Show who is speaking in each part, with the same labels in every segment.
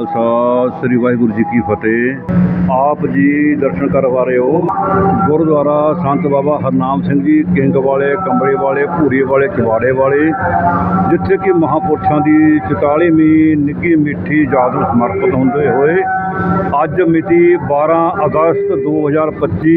Speaker 1: ਖਾਲਸਾ, ਸ੍ਰੀ ਵਾਹਿਗੁਰੂ ਜੀ ਕੀ ਫਤਿਹ। ਆਪ ਜੀ ਦਰਸ਼ਨ ਕਰਵਾ ਰਹੇ ਹੋ ਗੁਰਦੁਆਰਾ ਸੰਤ ਬਾਬਾ ਹਰਨਾਮ ਸਿੰਘ ਜੀ, ਕਿੰਗ ਵਾਲੇ, ਕੰਬਲੇ ਵਾਲੇ, ਭੂਰੀ ਵਾਲੇ, ਚਵਾੜੇ ਵਾਲੇ, ਜਿੱਥੇ ਕਿ ਮਹਾਪੁਰਸ਼ਾਂ ਦੀ 44ਵੀਂ ਨਿੱਕੀ ਮਿੱਠੀ ਯਾਦ ਨੂੰ ਸਮਰਪਿਤ ਹੁੰਦੇ ਹੋਏ ਅੱਜ ਮਿਤੀ 12 ਅਗਸਤ 2025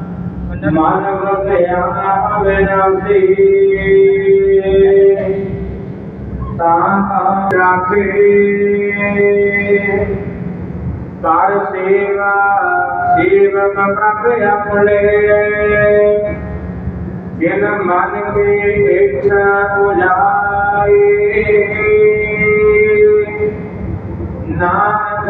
Speaker 2: مانو سیام نبی تاں راکھے تار سیوا سیوک اپنے جن من کے ایک بجائے نانک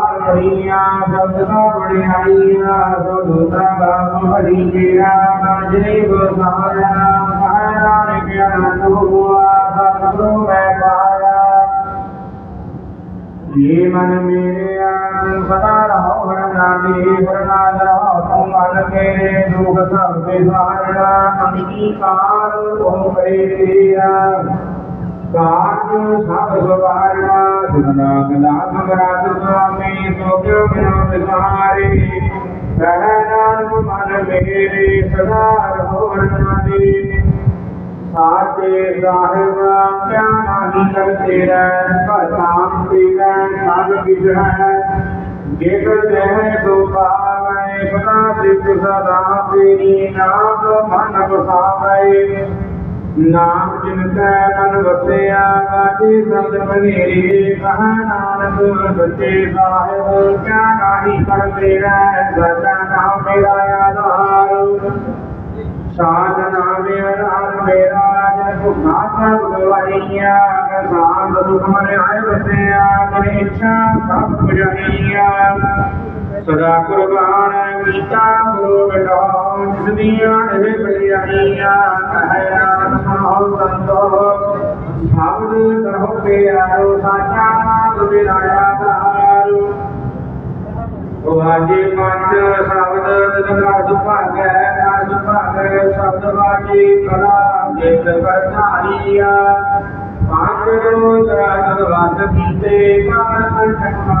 Speaker 2: ہریا سدا بڑیا سدا باب ہریا بجری سہارا سہارا جن ہوا سدو میں پایا یہ من میرے سدا رہو ہرنادی ہرناد رہو تم من میرے دکھ سب سہارا امی کار ہو کرے کان سب سوارنا سننا کلا سمرات سوامی سوکیو بنو بساری رہنان من میرے صدا رہنا دی ساتے صاحب کیا نانی کرتے رہن پسام تی رہن سب کچھ رہن گیتتے ہیں تو پاویں بنا سکھ صدا تیری نام من بساویں نام جن کا من وسیا باتی سبد منیری کہا نانک بچے صاحب کیا ناہی کر تیرا سچا نام میرا یادار ساد نام یادار میرا جن کو ناسا بھگوانیا ساد دکھ من آئے بسیا میری اچھا سب جنیا ਸਦਾ ਨਾਮ ਮੇਰਾ ਆਧਾਰ ਸਾਧਨਾ ਕੁਰਬਾਨ ਕੀਤਾ ਗੁਰੂ ਬਿਟਾਉ ਜਿਸ ਇਹ ਬਲਿਆਈਆਂ ਕਹਿ ਨਾਨਕ ਸੁਣੋ ਸੰਤੋ। ਸ਼ਬਦ ਕਰੋ ਪਿਆਰੋ, ਸਾਚਾ ਨਾਮ ਬਿਰਾਇਆ ਧਾਰੂ ਵਾਜੇ ਪੰਜ ਸ਼ਬਦ ਤਗਾ ਸੁਭਾਗੈ ਨਾ ਸੁਭਾਗੈ ਸ਼ਬਦ ਵਾਜੀ ਕਲਾ, ਜਿਤ ਕਰਧਾਰੀਆ ਪੰਜ ਰੋਜ਼ ਰਾਤ ਵਾਸ ਕੀਤੇ ਕਾਨ ਕੰਠ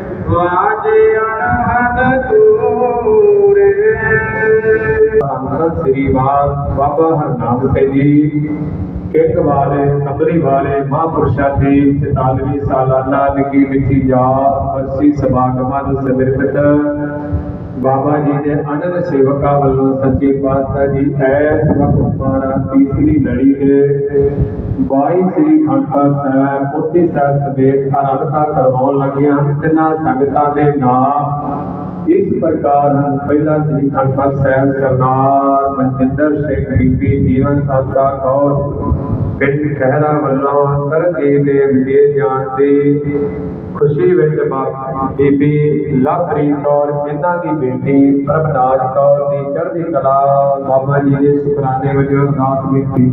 Speaker 2: سری وال بابا ہرنام سنگھ جی والے کمری والے ماں پرشادی چتالویں سالانہ نکی مٹھی جا
Speaker 3: برسی سماگم سمرپت ਬਾਬਾ ਜੀ ਦੇ ਅਨੰਦ ਸੇਵਕਾਂ ਵੱਲੋਂ ਸੱਚੇ ਪਾਤਸ਼ਾਹ ਜੀ ਐਸ ਵਕਤ ਮਾਰਾ ਤੀਸਰੀ ਲੜੀ ਦੇ ਬਾਈ ਸ੍ਰੀ ਖੰਡਪੁਰ ਸਾਹਿਬ ਪੋਥੀ ਸਾਹਿਬ ਸਮੇਤ ਆਰਾਧਨਾ ਕਰਵਾਉਣ ਲੱਗੀਆਂ ਤਿੰਨਾਂ ਸੰਗਤਾਂ ਦੇ ਨਾਮ ਇਸ ਪ੍ਰਕਾਰ ਹਨ ਪਹਿਲਾ ਸ੍ਰੀ ਖੰਡਪੁਰ ਸਾਹਿਬ ਸਰਦਾਰ ਮਨਜਿੰਦਰ ਸਿੰਘ ਬੀਬੀ ਜੀਵਨ ਸਾਥਾ ਕੌਰ, ਪਿੰਡ ਖਹਿਰਾ ਵੱਲੋਂ ਤਰਨਜੀਤ ਦੇ ਵਿਜੇ ਜਾਣ ਖੁਸ਼ੀ ਵਿੱਚ ਬਾਬਾ ਬੀਬੀ ਲਵਪ੍ਰੀਤ ਕੌਰ ਇਹਨਾਂ ਦੀ ਬੇਟੀ ਪ੍ਰਭਨਾਜ ਕੌਰ ਦੀ ਚੜ੍ਹਦੀ ਕਲਾ ਬਾਬਾ ਜੀ ਦੇ ਸ਼ੁਕਰਾਨੇ ਵਜੋਂ ਅਰਦਾਸ ਕੀਤੀ।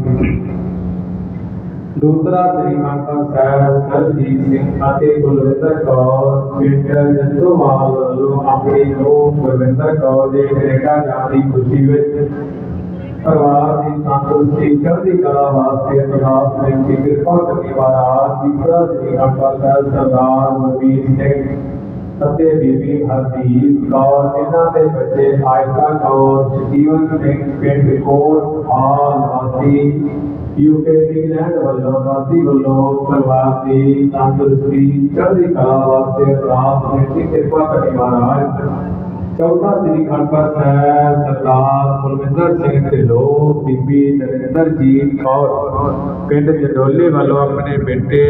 Speaker 3: ਦੂਸਰਾ ਤਰੀਕਾ ਸਾਹਿਬ ਸਰਜੀਤ ਸਿੰਘ ਅਤੇ ਗੁਲਵਿੰਦਰ ਕੌਰ, ਪਿੰਡ ਜੰਤੋਵਾਲ ਵੱਲੋਂ ਆਪਣੇ ਨੂੰਹ ਗੁਰਵਿੰਦਰ ਕੌਰ ਦੇ ਕੈਨੇਡਾ ਜਾਣ ਦੀ ਖੁਸ਼ੀ ਵਿੱਚ ਪਰਿਵਾਰ ਦੀ ਸੰਤੁਸ਼ਟੀ ਚੜ੍ਹਦੀ ਕਲਾ ਵਾਸਤੇ ਅਰਦਾਸ ਬੇਨਤੀ ਕਿਰਪਾ ਕਰਨੀ ਵਾਲਾ ਤੀਸਰਾ ਤਰੀਕਾ ਸਾਹਿਬ ਸਰਦਾਰ ਮਨਵੀਰ ਸਿੰਘ ਅਤੇ ਬੀਬੀ ਹਰਦੀਪ ਕੌਰ ਇਹਨਾਂ ਦੇ ਬੱਚੇ ਆਇਸ਼ਾ ਕੌਰ ਜੀਵਨ ਸਿੰਘ ਪਿੰਡ ਕੋਟ ਹਾਲ ਵਾਸੀ ਯੂਕੇ ਇੰਗਲੈਂਡ ਵੱਲੋਂ ਵਾਸੀ ਵੱਲੋਂ ਪਰਿਵਾਰ ਦੀ ਤੰਦਰੁਸਤੀ ਚੜ੍ਹਦੀ ਕਲਾ ਵਾਸਤੇ ਅਰਦਾਸ ਬੇਨਤੀ ਕਿਰਪਾ ਕਰਨੀ ਮਹਾਰਾਜ ਚੌਥਾ ਸ੍ਰੀ ਖੰਡਪੁਰ ਸਾਹਿਬ ਸਰਦਾਰ ਕੁਲਵਿੰਦਰ ਸਿੰਘ ਢਿੱਲੋਂ, ਬੀਬੀ ਨਰਿੰਦਰਜੀਤ ਕੌਰ। ਪਿੰਡ ਜਡੋਲੇ ਵੱਲੋਂ ਆਪਣੇ ਬੇਟੇ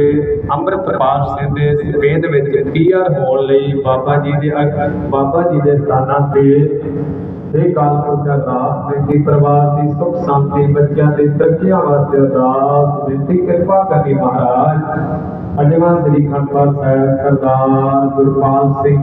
Speaker 3: ਅੰਮ੍ਰਿਤਪਾਲ ਸਿੰਘ ਦੇ ਸਪੇਦ ਵਿੱਚ ਪੀਆਰ ਹੋਣ ਲਈ ਬਾਬਾ ਜੀ ਦੇ ਬਾਬਾ ਜੀ ਦੇ ਸਥਾਨਾਂ ਤੇ ਇਹ ਕਾਲਪੁਰ ਦਾ ਦਾਸ ਬੇਟੀ ਪਰਿਵਾਰ ਦੀ ਸੁਖ ਸ਼ਾਂਤੀ, ਬੱਚਿਆਂ ਦੀ ਤਰੱਕੀਆਂ ਵਾਸਤੇ ਅਰਦਾਸ ਬੇਨਤੀ, ਕਿਰਪਾ ਕਰਨੀ ਮਹਾਰਾਜ। ਪੰਜਵਾਂ ਸ੍ਰੀ ਖੰਡਪੁਰ ਸਾਹਿਬ ਸਰਦਾਰ ਗੁਰਪਾਲ ਸਿੰਘ।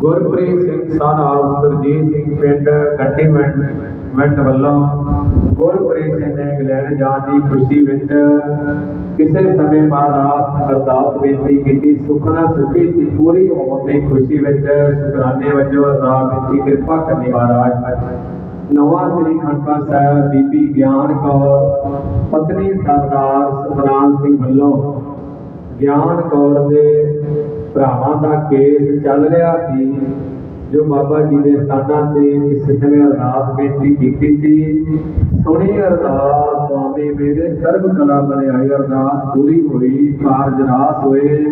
Speaker 3: ਗੁਰਪ੍ਰੀਤ ਸਿੰਘ ਸਨਾਬ ਸੁਰਜੀਤ ਸਿੰਘ ਪਿੰਡ ਗੱਟੀਵਿੰਡ ਮਿੰਟ ਵੱਲੋਂ ਗੁਰਪ੍ਰੀਤ ਸਿੰਘ ਨੇ ਇੰਗਲੈਂਡ ਜਾਣ ਦੀ ਖੁਸ਼ੀ ਵਿੱਚ ਕਿਸੇ ਸਮੇਂ ਮਹਾਰਾਜ ਅਰਦਾਸ ਬੇਨਤੀ ਕੀਤੀ, ਸੁਖਨਾ ਸੁਖੀ ਸੀ ਪੂਰੀ ਹੋਣ ਦੀ ਖੁਸ਼ੀ ਵਿੱਚ ਸ਼ੁਕਰਾਨੇ ਵਜੋਂ ਅਰਦਾਸ ਬੇਨਤੀ ਕਿਰਪਾ ਕਰਨੀ ਮਹਾਰਾਜ। ਨਵਾਂ ਸ੍ਰੀ ਖੰਡਪੁਰ ਸਾਹਿਬ ਬੀਬੀ ਗਿਆਨ ਕੌਰ, ਪਤਨੀ ਸਰਦਾਰ ਸਤਨਾਮ ਸਿੰਘ ਵੱਲੋਂ ਗਿਆਨ ਕੌਰ ਦੇ ਭਰਾਵਾਂ ਦਾ ਕੇਸ ਚੱਲ ਰਿਹਾ ਸੀ, ਜੋ ਬਾਬਾ ਜੀ ਦੇ ਸਥਾਨਾਂ ਤੇ ਇਸ ਸਮੇਂ ਅਰਦਾਸ ਬੇਨਤੀ ਕੀਤੀ ਸੀ। ਸੁਣੀ ਅਰਦਾਸ, ਸੁਆਮੀ ਮੇਰੇ ਸਰਬ ਕਲਾ ਬਣਾਈ ਅਰਦਾਸ ਪੂਰੀ ਹੋਈ, ਕਾਰਜ ਰਾਸ ਹੋਏ।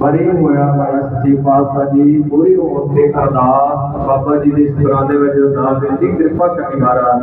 Speaker 3: ਬੜੀ ਹੋਇਆ ਮਾਰਾ ਸੱਚੇ ਪਾਤਸ਼ਾਹ ਜੀ, ਪੂਰੀ ਹੋਣ ਤੇ ਅਰਦਾਸ ਬਾਬਾ ਜੀ ਦੇ ਸ਼ੁਕਰਾਨੇ ਵਿੱਚ ਅਰਦਾਸ ਬੇਨਤੀ ਕਿਰਪਾ ਕਰਨੀ ਮਹਾਰਾਜ।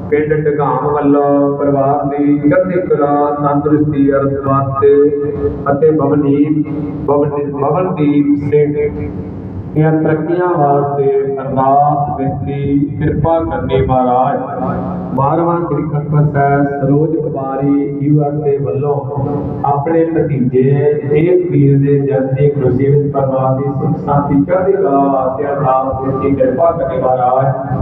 Speaker 3: ਪਿੰਡ ਢਗਾਮ ਵੱਲੋਂ ਪਰਿਵਾਰ ਦੀ ਚੜ੍ਹਦੀ ਕਲਾ ਤੰਦਰੁਸਤੀ ਅਰਥ ਵਾਸਤੇ ਅਤੇ ਭਵਨੀਤ ਭਵਨ- ਸਿੰਘ ਦੀਆਂ ਤਰੱਕੀਆਂ ਵਾਸਤੇ ਅਰਦਾਸ ਬੇਨਤੀ ਕਿਰਪਾ ਕਰਨੀ ਮਹਾਰਾਜ। ਬਾਰਵਾਂ ਸ੍ਰੀ ਖੰਡਪੁਰ ਸਾਹਿਬ ਸਰੋਜ ਕੁਮਾਰੀ ਯੂਐਸਏ ਵੱਲੋਂ ਆਪਣੇ ਭਤੀਜੇ ਇਹ ਪੀਰ ਦੇ ਜਨਮ ਦੀ ਖੁਸ਼ੀ ਵਿੱਚ ਪਰਿਵਾਰ ਦੀ ਸੁਖ ਸ਼ਾਂਤੀ ਚੜ੍ਹਦੀ ਕਲਾ ਵਾਸਤੇ ਅਰਦਾਸ ਬੇਨਤੀ ਕਿਰਪਾ ਕਰਨੀ ਮਹਾਰਾਜ।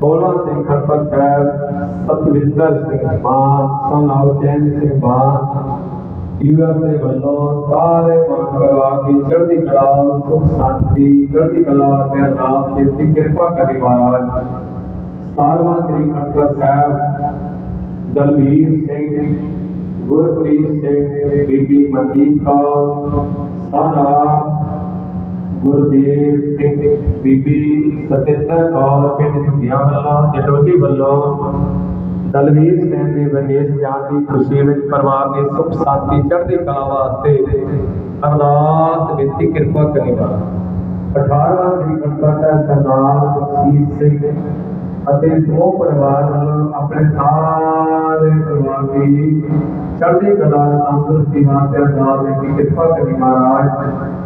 Speaker 3: سولہ سنگھ کھڑپت صاحب ستوندر سنگھ مان سن اوچین سنگھ مان یوا سے بلو سارے مان کروا کی چڑھتی کلا، سکھ شانتی چڑھتی کلا کے نام سے کی کرپا کری مہاراج۔ سارواں سنگھ کھڑپت صاحب Dalvir Singh, Gurpreet Singh, Bibi Mandeep Kaur son of Gurdev Singh, ਬੀਬੀ ਸਤਿੰਦਰ ਕੌਰ, ਪਿੰਡ ਝੁੰਗੀਆਂ ਵੱਲੋਂ, ਜਟੋਲੀ ਵੱਲੋਂ ਦਲਵੀਰ ਸਿੰਘ ਦੇ ਵਿਦੇਸ਼ ਜਾਣ ਦੀ ਖੁਸ਼ੀ ਵਿੱਚ ਪਰਿਵਾਰ ਦੀ ਸੁਖ ਸ਼ਾਂਤੀ ਚੜ੍ਹਦੀ ਕਲਾ ਵਾਸਤੇ ਅਰਦਾਸ ਬੇਨਤੀ ਕਿਰਪਾ ਕਰੀ 18ਵਾਂ ਸ੍ਰੀ ਗਣਪਤਾ ਸਰਦਾਰ ਬਖਸ਼ੀਸ਼ ਸਿੰਘ ਅਤੇ ਸਮੂਹ ਪਰਿਵਾਰ ਵੱਲੋਂ ਆਪਣੇ ਸਾਰੇ ਪਰਿਵਾਰ ਦੀ ਚੜ੍ਹਦੀ ਕਲਾ, ਤੰਦਰੁਸਤੀ ਵਾਸਤੇ ਅਰਦਾਸ ਬੇਨਤੀ ਕਿਰਪਾ ਕਰੀ ਮਹਾਰਾਜ।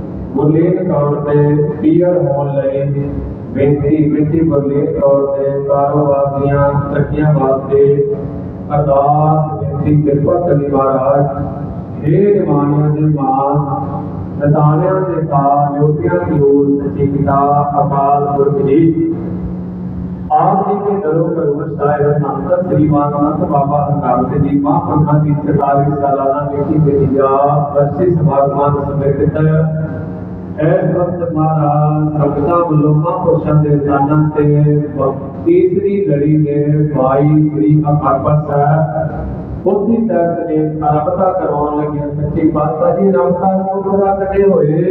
Speaker 3: ਗੁਰਲੀਨ ਕੌਰ ਦੇ ਪੀਅਰ ਹੋਣ ਲਈ ਬੇਨਤੀ ਬੇਟੀ ਗੁਰਲੀਨ ਕੌਰ ਦੇ ਕਾਰੋਬਾਰ ਦੀਆਂ ਤਰੱਕੀਆਂ ਵਾਸਤੇ ਅਰਦਾਸ ਬੇਨਤੀ ਕਿਰਪਾ ਕਰੀ ਮਹਾਰਾਜ ਹੇ ਜਮਾਨਿਆਂ ਦੇ ਮਾਨ ਨਦਾਨਿਆਂ ਦੇ ਕਾ ਜੋਤੀਆਂ ਦੀ ਓਰ ਸੱਚੀ ਪਿਤਾ ਅਕਾਲ ਪੁਰਖ ਜੀ ਆਪ ਜੀ ਕੇ ਦਰੋਂ ਕਰੂਰ ਸਾਹਿਬ ਨਾਨਕ ਸ੍ਰੀ ਮਾਨਵੰਤ ਬਾਬਾ ਹਰਨਾਮ ਜੀ ਮਹਾਂਪੁਰਖਾਂ ਦੀ 44 ਸਾਲਾਨਾ ਬੇਟੀ ਬੇਟੀ ਜਾ ਵਰਸੀ ਸਮਾਗਮਾਂ ਸਮਰਪਿਤ ਇਸ ਵਕਤ ਮਹਾਰਾਜ ਸੰਗਤਾਂ ਵੱਲੋਂ ਮਹਾਂਪੁਰਸ਼ਾਂ ਦੇ ਸਥਾਨਾਂ ਤੇ ਤੀਸਰੀ ਲੜੀ ਦੇ 22 ਸ੍ਰੀ ਅਕਾਲ ਸਾਹਿਬ ਉਸਦੀ ਸਾਹਿਬ ਨੇ ਆਰੰਭਤਾ ਕਰਵਾਉਣ ਲੱਗੇ ਸੱਚੀ ਪਾਤਸ਼ਾਹ ਜੀ ਰਮਤਾ ਨੂੰ ਪੂਰਾ ਕੱਢੇ ਹੋਏ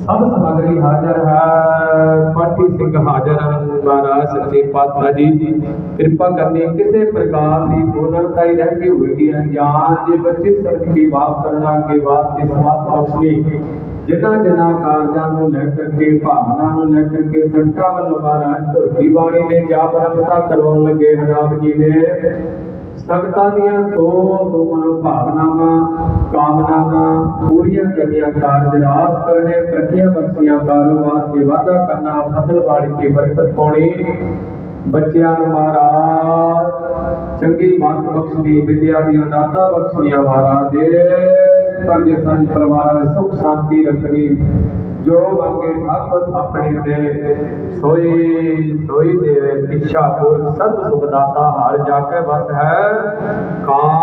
Speaker 3: ਸਭ ਸਮਗਰੀ ਹਾਜ਼ਰ ਹੈ ਪਾਠੀ ਸਿੰਘ ਹਾਜ਼ਰ ਹਨ ਮਹਾਰਾਜ ਸੱਚੇ ਪਾਤਸ਼ਾਹ ਜੀ ਕਿਰਪਾ ਕਰਨੀ ਕਿਸੇ ਪ੍ਰਕਾਰ ਦੀ ਬੋਲਣਤਾ ਹੀ ਰਹਿ ਗਈ ਹੋਵੇਗੀ ਅਣਜਾਣ ਜੇ ਬੱਚੇ ਸਭ ਦੀ ਮਾਫ ਕਰਨਾ ਕੇ ਬਾਤ ਕੇ ਸਮਾਤ ਬਖਸ਼ੀ ਜਿਨ੍ਹਾਂ ਜਿਨ੍ਹਾਂ ਕਾਰਜਾਂ ਨੂੰ ਲੈ ਕਰਕੇ, ਭਾਵਨਾ ਨੂੰ ਲੈ ਕਰਕੇ ਸੰਤਾਂ ਵੱਲੋਂ ਮਹਾਰਾਜ ਧੁਰਕੀ ਬਾਣੀ ਨੇ ਜਾਪ ਰਮਤਾ ਕਰਵਾਉਣ ਲੱਗੇ ਹਨ ਜੀ ਨੇ। ਸੰਗਤਾਂ ਦੀਆਂ ਸੋ ਸੋ ਮਨੋ ਕਾਮਨਾਵਾਂ ਪੂਰੀਆਂ ਕਰਨੀਆਂ ਕਾਰਜ ਰਾਸ ਕਰਨੇ, ਪ੍ਰਤੀਆਂ ਬਖਸ਼ੀਆਂ, ਕਾਰੋਬਾਰ ਤੇ ਵਾਧਾ ਕਰਨਾ, ਫਸਲ ਬਾੜੀ ਦੀ ਬਰਕਤ ਪਾਉਣੀ। ਬੱਚਿਆਂ ਨੂੰ ਮਹਾਰਾਜ ਚੰਗੀ ਮੱਤ ਬਖਸ਼ਣੀ ਵਿਦਿਆ ਦੀਆਂ ਦਾਤਾ ਬਖਸ਼ਣੀਆਂ ਮਹਾਰਾਜ ਦੇ। پاکستانی پروار سکھ شانتی رکھنی جو اگے آفت اپنی دے سوئی سوئی دے پیچھا پور سب سکھ داتا ہر جا کے بس ہے کام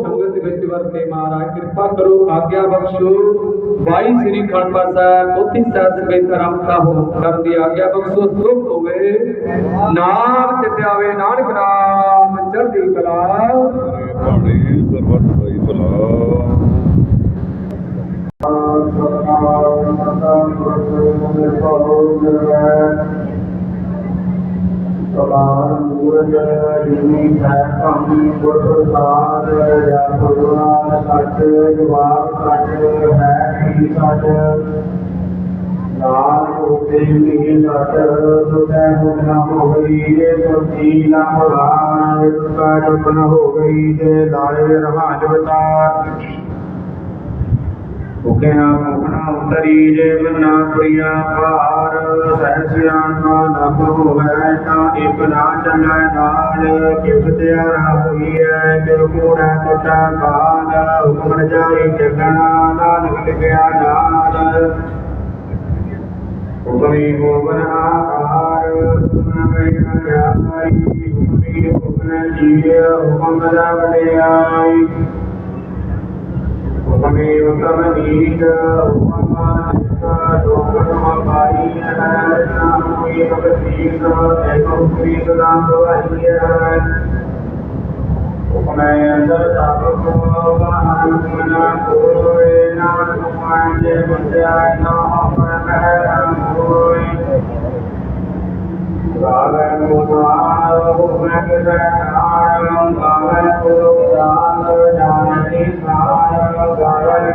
Speaker 3: ਵਿੱਚ ਵਰਤੇ ਮਹਾਰਾਜ ਕਿਰਪਾ ਕਰੋ ਆਗਿਆ ਬਖਸ਼ੋ। ਬਾਈ ਸ੍ਰੀ ਖੰਡਪਾ ਸਾਹਿਬ ਪੋਥੀ ਸਾਹਿਬ ਸਮੇਤ ਰਮਤਾ ਹੋ ਕਰਨ ਦੀ ਆਗਿਆ ਬਖਸ਼ੋ ਸੁਖ ਹੋਵੇ। ਨਾਮ ਚਿਤਿਆਵੇ ਨਾਨਕ ਨਾਮ ਚੜ੍ਹਦੀ ਕਲਾ।
Speaker 1: ਪਾਣੀ ਸਰਬਤ ਹੋਈ ਭਲਾ।
Speaker 2: ਸਵਾਰ ਮੂਰਜ ਜਿਨੀ ਹੈ ਕਾਮੀ ਗੁਰ ਪ੍ਰਸਾਦ ਸੱਚ ਜਵਾਬ ਸੱਚ ਹੈ ਕੀ ਸੱਚ ਲਾਲ ਕੋਤੇ ਕੀ ਸਤ ਸੁਤੈ ਹੁਕਮ ਹੋ ਗਈ ਜੇ ਸੁਤੀ ਲੰਘਵਾਰ ਕਾ ਜਪਨ ਹੋ ਗਈ ਜੇ ਲਾਏ ਰਹਾ ਜਵਤਾਰ ਉਕਿਆ ਮੁਖਣਾ ਉਤਰੀ ਜੇ ਮਨਾ ਪ੍ਰਿਆ ਪਾਰ ਸਹਿ ਸਿਆਣਾ ਨਾ ਹੋਵੇ ਤਾਂ ਇਕ ਨਾ ਚੱਲੈ ਨਾਲ ਕਿਵ ਤਿਆਰਾ ਹੋਈ ਹੈ ਕਿਵ ਕੂੜਾ ਹੁਕਮ ਜਾਈ ਚੱਲਣਾ, ਨਾਨਕ ਲਿਖਿਆ ਨਾਲ ਹੁਕਮੀ ਹੋਵਨ ਆਕਾਰ, ਹੁਕਮ ਕਹਿਆ ਜਾਈ। ਹੁਕਮੀ ਹੁਕਮ ਜੀਵ, ਹੁਕਮ ਦਾ ਵਡਿਆਈ। ومن ثمنه ومن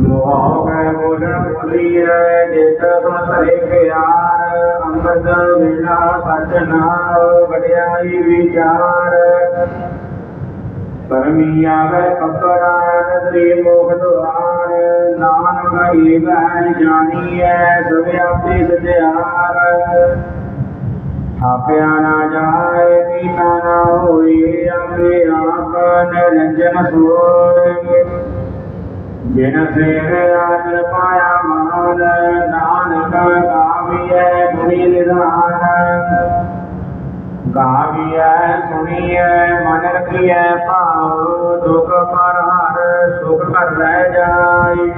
Speaker 2: ਮੋਹ ਕੈ ਬੋਲਣ ਬੋਲੀਏ ਜਿਤ ਸੁਣ ਪਿਆਰ ਅੰਮ੍ਰਿਤ ਵੇਲਾ ਸਚ ਨਾਮ ਵਡਿਆਈ ਵਿਚਾਰ ਪਰਮੀ ਆਵੇ ਕਪੜਾ ਨਦਰੀ ਮੋਖ ਦੁਆਰ ਨਾਨਕ ਏਵੈ ਜਾਣੀਐ ਸਭ ਆਪੇ ਸਤਿਆਰ ਆਪਿਆ ਨਾ ਜਾਏ ਕੀਨਾ ਨਾ ਹੋਏ ਆਪੇ ਆਪ ਨਿਰੰਜਨ ਸੋਏ ਜਿਨ ਸੇਵ ਆਜ ਪਾਇਆ ਮਾਨ ਨਾਨਕ ਗਾਵੀਐ ਗੁਣੀ ਨਿਧਾਨ। ਗਾਵੀਐ, ਸੁਣੀਐ, ਮਨ ਰਖੀਐ ਭਾਉ ਦੁਖ ਪਰ ਹਰ ਸੁਖ ਕਰ ਲੈ ਜਾਈ।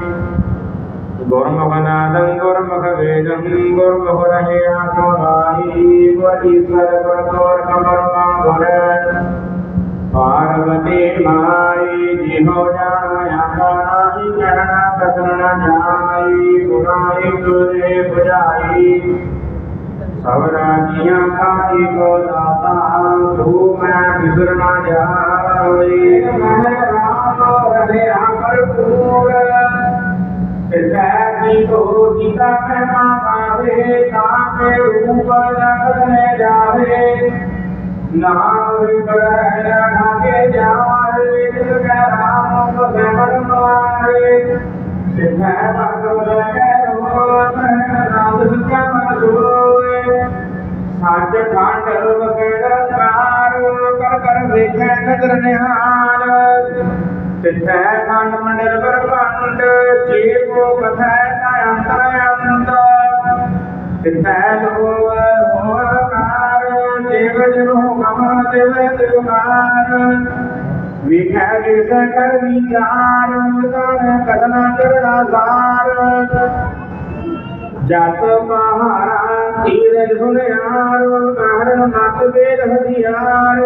Speaker 2: ਗੁਰਮੁਖ ਨਾਦੰ, ਗੁਰਮੁਖ ਵੇਦੰ, ਗੁਰਮੁਖ ਰਹਿਆ ਸਮਾਈ ਗੁਰ ਈਸ਼ਵਰ ਗੁਰ ਤੋਰ ਕਮਰ ਮਾ ਗੁਰ ਸਾਹਿਬ ਦੇ ਬੁਝਾਈ ਸਭ ਰਾਜੀਆਂ ਖਾਤੀ ਕੋ ਦਾਤਾ ਤੂੰ ਮੈਂ ਵਿਸਰਨਾ ਜਾ ਹੋਈ ਮਨ ਰਾਮ ਰਦੇ ਅਮਰ ਪੂਰ ਤੇ ਜੀ ਕੋ ਜੀਤਾ ਕਰਮਾ ਮਾਵੇ ਤਾਂ ਕੇ ਰੂਪ ਰਖਣੇ ਜਾਵੇ ਨਾਮ ਬਰਹਿ ਰਖਾ ਕੇ ਜਾਵੇ ਜਿਸ ਕੈ ਰਾਮ ਕੋ ਸਮਰਮਾਰੇ ਤੇ ਮੈਂ ਬਖਤ ਸੱਚ ਖੰਡ ਵਗੜ ਕਾਰ ਕਰ ਕਰ ਵੇਖੈ ਨਦਰ ਨਿਹਾਲ। ਤਿਸੈ ਖੰਡ ਮੰਡਲ ਬਰਪੰਡ ਜੇ ਕੋ ਕਥੈ ਤਾ ਅੰਤਰ ਅੰਤ ਤਿਸੈ ਲੋ ਹੋਕਾਰ ਦੇਵ ਜਨੋ ਕਮਾ ਦੇਵ ਤਿਵਕਾਰ ਵਿਖੈ ਜਿਸ ਕਰ ਵਿਚਾਰ ਤਨ ਕਥਨਾ ਕਰਣਾ ਸਾਰ। ਜਤ ਮਹਾਰਾਜ ਤੀਰ ਸੁਨਿਆਰ ਕਾਰਨ ਨਤ ਵੇਦ ਹਥਿਆਰ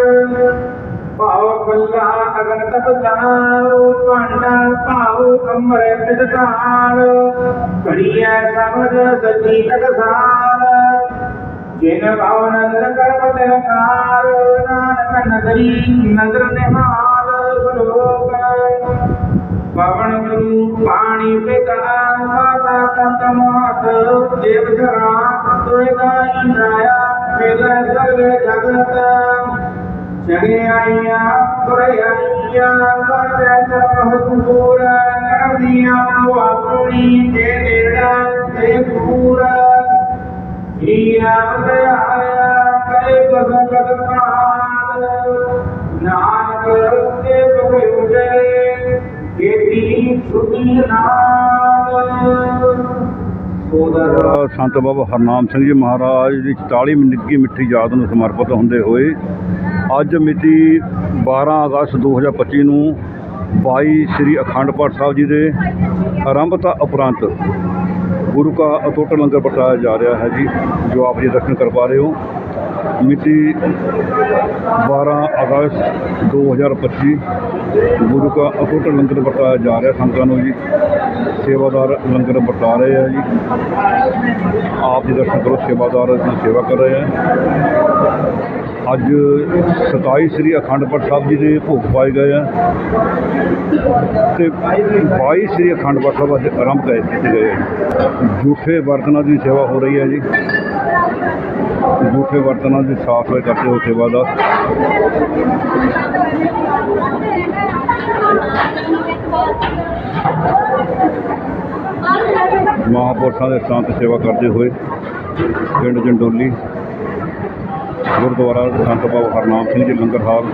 Speaker 2: ਭਾਉ ਖੁੱਲਾ ਅਗਨ ਤਪਤਾਉ ਭਾਂਡਾ ਭਾਉ ਕਮਰੇ ਪਿਟਕਾਲ ਘੜੀਐ ਸਮਝ ਸੱਚੀ ਟਕਸਾਲ ਜਿਨ ਭਾਉ ਨਦਰ ਕਰਮ ਤਿਰਕਾਰ ਨਾਨਕ ਨਗਰੀ ਨਦਰ ਨਿਹਾਲ ਸਲੋਕ ਪਵਨ ਗੁਰੂ ਪਾਣੀ ਪਿਤਾ, ਮਾਤਾ ਤਤ ਮਾਤ ਦੇਵ ਸਰਾ جگت چنے آئی آئی جے پورایا نانک
Speaker 1: ਸੰਤ ਬਾਬਾ ਹਰਨਾਮ ਸਿੰਘ ਜੀ ਮਹਾਰਾਜ ਦੀ 44 ਨਿੱਕੀ ਮਿੱਠੀ ਯਾਦ ਨੂੰ ਸਮਰਪਿਤ ਹੁੰਦੇ ਹੋਏ ਅੱਜ ਮਿਤੀ 12 ਅਗਸਤ 2025 ਨੂੰ 22 ਸ੍ਰੀ ਅਖੰਡ ਪਾਠ ਸਾਹਿਬ ਜੀ ਦੇ ਆਰੰਭਤਾ ਉਪਰੰਤ ਗੁਰੂ ਕਾ ਅਟੁੱਟ ਲੰਗਰ ਵਰਤਾਇਆ ਜਾ ਰਿਹਾ ਹੈ ਜੀ, ਜੋ ਆਪ ਜੀ ਦਰਸ਼ਨ ਕਰ ਪਾ ਰਹੇ ਹੋ। ਮਿਤੀ 12 ਅਗਸਤ 2025 ਗੁਰੂ ਕਾ ਅਟੁੱਟ ਲੰਗਰ ਵਰਤਾਇਆ ਜਾ ਰਿਹਾ ਸੰਗਤਾਂ ਨੂੰ ਜੀ। ਸੇਵਾਦਾਰ ਲੰਗਰ ਵਰਤਾ ਰਹੇ ਆ ਜੀ। ਆਪ ਜੀ ਦਰਸ਼ਨ ਕਰੋ, ਸੇਵਾਦਾਰ ਦੀ ਸੇਵਾ ਕਰ ਰਹੇ ਆ। ਅੱਜ 27 ਸ੍ਰੀ ਅਖੰਡ ਪਾਠ ਸਾਹਿਬ ਜੀ ਦੇ ਭੋਗ ਪਾਏ ਗਏ ਆ। ਤੇ 22 ਸ੍ਰੀ ਅਖੰਡ ਪਾਠ ਸਾਹਿਬ ਅੱਜ ਆਰੰਭ ਕਰ ਕੀਤੇ ਗਏ ਆ ਜੂਠੇ ਬਰਤਨਾਂ ਦੀ ਸੇਵਾ ਹੋ ਰਹੀ ਹੈ ਜੀ। ਜੂਠੇ ਬਰਤਨਾਂ ਦੀ ਸਾਫ਼ ਸਫ਼ਾਈ ਕਰਦੇ ਹੋ ਸੇਵਾਦਾਰ ਮਹਾਂਪੁਰਸ਼ਾਂ ਦੇ ਸੰਤ ਸੇਵਾ ਕਰਦੇ ਹੋਏ ਪਿੰਡ ਜੰਡੋਲੀ, ਗੁਰਦੁਆਰਾ ਸੰਤ ਬਾਬਾ ਹਰਨਾਮ ਸਿੰਘ ਜੀ, ਲੰਗਰ ਹਾਲ।